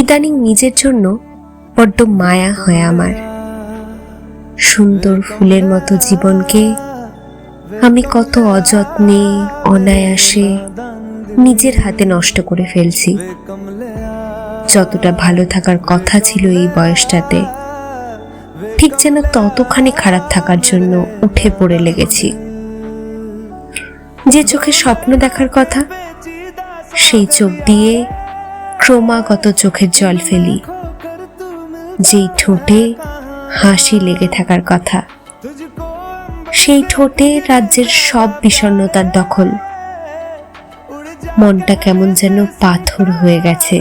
ইদানিং নিজের জন্য বড্ড মায়া হয় আমার। সুন্দর ফুলের মতো জীবনকে আমি কত অযত্নে, অনায়াসে নিজের হাতে নষ্ট করে ফেলছি। যতটা ভালো থাকার কথা ছিল এই বয়সটাতে, ঠিক যেন ততখানি খারাপ থাকার জন্য উঠে পড়ে লেগেছি। যে চোখে স্বপ্ন দেখার কথা, সেই চোখ দিয়ে ক্রমাগত চোখের জল ফেলি। যেই ঠোঁটে হাসি লেগে থাকার কথা, সেই ঠোঁটে রাজ্যের সব বিষণ্ণতার দখল। মনটা কেমন যেন পাথর হয়ে গেছে।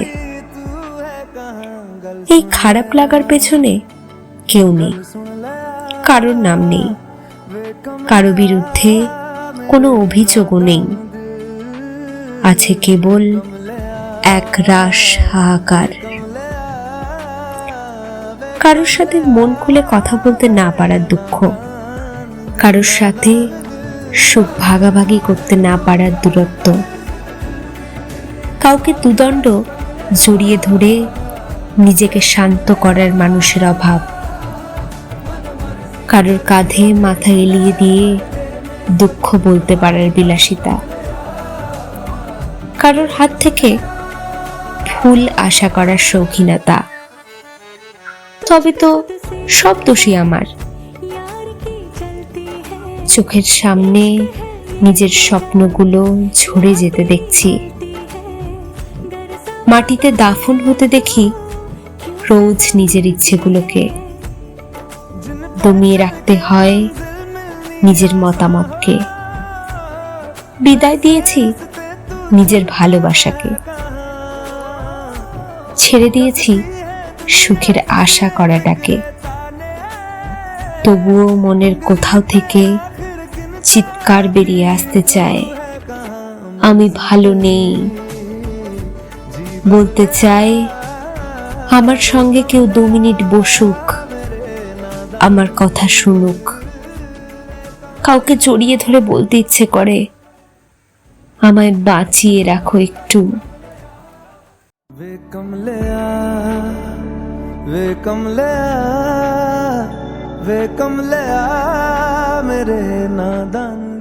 এই খারাপ লাগার পেছনে কেউ নেই, কারোর নাম নেই, কারও বিরুদ্ধে কোনো অভিযোগও নেই। আছে কেবল এক রাস হাহাকার। কারোর সাথে মন খুলে কথা বলতে না পারার দুঃখ। কারোর সাথে সুখ ভাগাভাগি করতে না পারার দূরত্ব। কাউকে দুদণ্ড জড়িয়ে ধরে নিজেকে শান্ত করার মানুষের অভাব। কারোর কাঁধে মাথা এলিয়ে দিয়ে দুঃখ বলতে পারার বিলাসিতা। কারোর হাত থেকে ফুল আশা করার শৌখিনতা। তবে তো সব দোষী আমার। চোখের সামনে নিজের স্বপ্নগুলো ঝরে যেতে দেখছি। মাটিতে দাফন হতে দেখি রোজ নিজের ইচ্ছেগুলোকে। দমিয়ে রাখতে হয় নিজের মতামতকে। বিদায় দিয়েছি নিজের ভালোবাসাকে। ছেড়ে দিয়েছি, সুখের আশা করাটাকে। তবুও মনের কোথাও থেকে চিৎকার বেরিয়ে আসতে চায়, আমি ভালো নেই। বলতে চাই আমার সঙ্গে কেউ দু মিনিট বসুক, আমার কথা শুনুক। কাউকে জড়িয়ে ধরে বলতে ইচ্ছে করে, আমায় বাঁচিয়ে রাখো একটু। ਵੇ ਕਮਲਿਆ ਵੇ ਕਮਲਿਆ ਵੇ ਕਮਲਿਆ ਮੇਰੇ ਨਾਦਾਨ